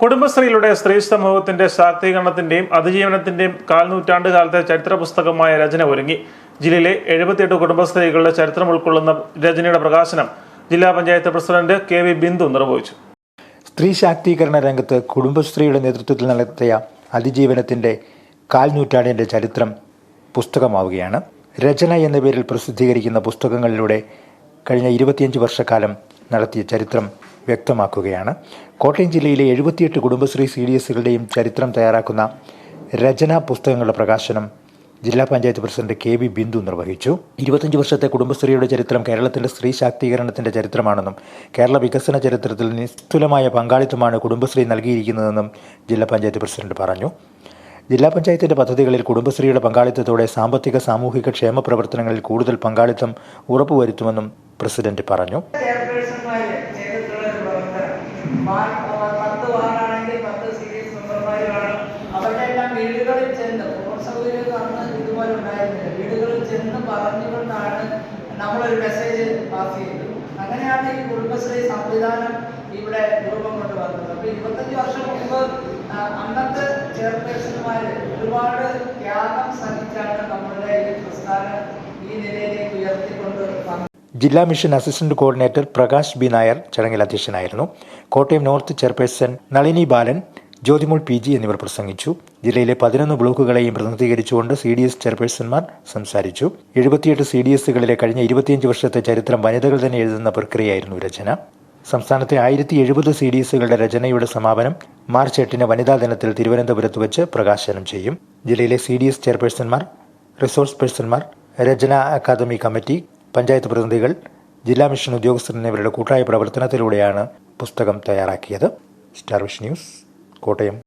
കുടുംബശ്രീയിലൂടെ സ്ത്രീ സമൂഹത്തിന്റെ ശാക്തീകരണത്തിന്റെയും അതിജീവനത്തിന്റെയും കാൽനൂറ്റാണ്ട് കാലത്തെ ചരിത്ര പുസ്തകമായ രചന ഒരുങ്ങി. ജില്ലയിലെ എഴുപത്തിയെട്ട് കുടുംബശ്രീകളുടെ ചരിത്രം ഉൾക്കൊള്ളുന്ന രചനയുടെ പ്രകാശനം ജില്ലാ panchayat president K V Bindu നിർവഹിച്ചു. സ്ത്രീ ശാക്തീകരണ രംഗത്ത് കുടുംബശ്രീയുടെ നേതൃത്വത്തിൽ നടത്തിയ അതിജീവനത്തിന്റെ കാൽനൂറ്റാണ്ടിന്റെ ചരിത്രം പുസ്തകമാവുകയാണ്. രചന എന്ന പേരിൽ പ്രസിദ്ധീകരിക്കുന്ന പുസ്തകങ്ങളിലൂടെ കഴിഞ്ഞ ഇരുപത്തിയഞ്ച് വർഷക്കാലം നടത്തിയ ചരിത്രം വ്യക്തമാക്കുകയാണ്. കോട്ടയം ജില്ലയിലെ എഴുപത്തിയെട്ട് കുടുംബശ്രീ സി ഡി എസുകളുടെയും ചരിത്രം തയ്യാറാക്കുന്ന രചന പുസ്തകങ്ങളുടെ പ്രകാശനം ജില്ലാ panchayat president K V Bindu നിർവഹിച്ചു. ഇരുപത്തഞ്ച് വർഷത്തെ കുടുംബശ്രീയുടെ ചരിത്രം കേരളത്തിന്റെ സ്ത്രീ ശാക്തീകരണത്തിന്റെ ചരിത്രമാണെന്നും കേരള വികസന ചരിത്രത്തിൽ നിസ്തുലമായ പങ്കാളിത്തമാണ് കുടുംബശ്രീ നൽകിയിരിക്കുന്നതെന്നും ജില്ലാ പഞ്ചായത്ത് പ്രസിഡന്റ് പറഞ്ഞു. ജില്ലാ പഞ്ചായത്തിന്റെ പദ്ധതികളിൽ കുടുംബശ്രീയുടെ പങ്കാളിത്തത്തോടെ സാമ്പത്തിക സാമൂഹിക ക്ഷേമ പ്രവർത്തനങ്ങളിൽ കൂടുതൽ പങ്കാളിത്തം ഉറപ്പുവരുത്തുമെന്നും പ്രസിഡന്റ് പറഞ്ഞു. പത്ത് വാർഡാണെങ്കിൽ പത്ത് സീരിയസ് മെമ്പർമാർ കാണും. അവരുടെ എല്ലാം വീടുകളിൽ ചെന്ന് ഫോൺ സൗകര്യം അന്ന് ഇതുപോലെ ഉണ്ടായിരുന്നില്ല. വീടുകളിൽ ചെന്ന് പറഞ്ഞുകൊണ്ടാണ് നമ്മളൊരു മെസ്സേജ് പാസ് ചെയ്തത്. അങ്ങനെയാണ് ഈ കുടുംബശ്രീ സംവിധാനം ഇവിടെ രൂപം കൊണ്ട് വന്നത് അപ്പൊ ഇരുപത്തഞ്ച് വർഷം മുമ്പ് അന്നത്തെ ചെയർപേഴ്സൺമാര് ഒരുപാട് ത്യാഗം സഹിച്ചാണ് നമ്മളുടെ ഈ പ്രസ്ഥാനം ഈ നിലയിലേക്ക് ഉയർത്തിക്കൊണ്ട് വന്നത്. ജില്ലാ mission assistant coordinator Prakash B. Nair ചടങ്ങിൽ അധ്യക്ഷനായിരുന്നു. Kottayam north chairperson Nalini Balan Jyothimol P. G എന്നിവർ പ്രസംഗിച്ചു. ജില്ലയിലെ പതിനൊന്ന് ബ്ലോക്കുകളെയും പ്രതിനിധീകരിച്ചുകൊണ്ട് സി ഡി എസ് ചെയർപേഴ്സൺമാർ സംസാരിച്ചു. എഴുപത്തിയെട്ട് സി ഡി എസുകളിലെ കഴിഞ്ഞ ഇരുപത്തിയഞ്ച് വർഷത്തെ ചരിത്രം വനിതകൾ തന്നെ എഴുതുന്ന പ്രക്രിയയായിരുന്നു രചന. സംസ്ഥാനത്തെ ആയിരത്തി എഴുപത് സി ഡി എസുകളുടെ രചനയുടെ സമാപനം മാർച്ച് എട്ടിന് വനിതാ ദിനത്തിൽ തിരുവനന്തപുരത്ത് വെച്ച് പ്രകാശനം ചെയ്യും. ജില്ലയിലെ സി ഡി എസ് ചെയർപേഴ്സൺമാർ റിസോഴ്സ് പേഴ്സൺമാർ രചന അക്കാദമി കമ്മിറ്റി പഞ്ചായത്ത് പ്രതിനിധികൾ ജില്ലാ മിഷൻ ഉദ്യോഗസ്ഥർ എന്നിവരുടെ കൂട്ടായ പ്രവർത്തനത്തിലൂടെയാണ് പുസ്തകം തയ്യാറാക്കിയത്. Star Vision News Kottayam.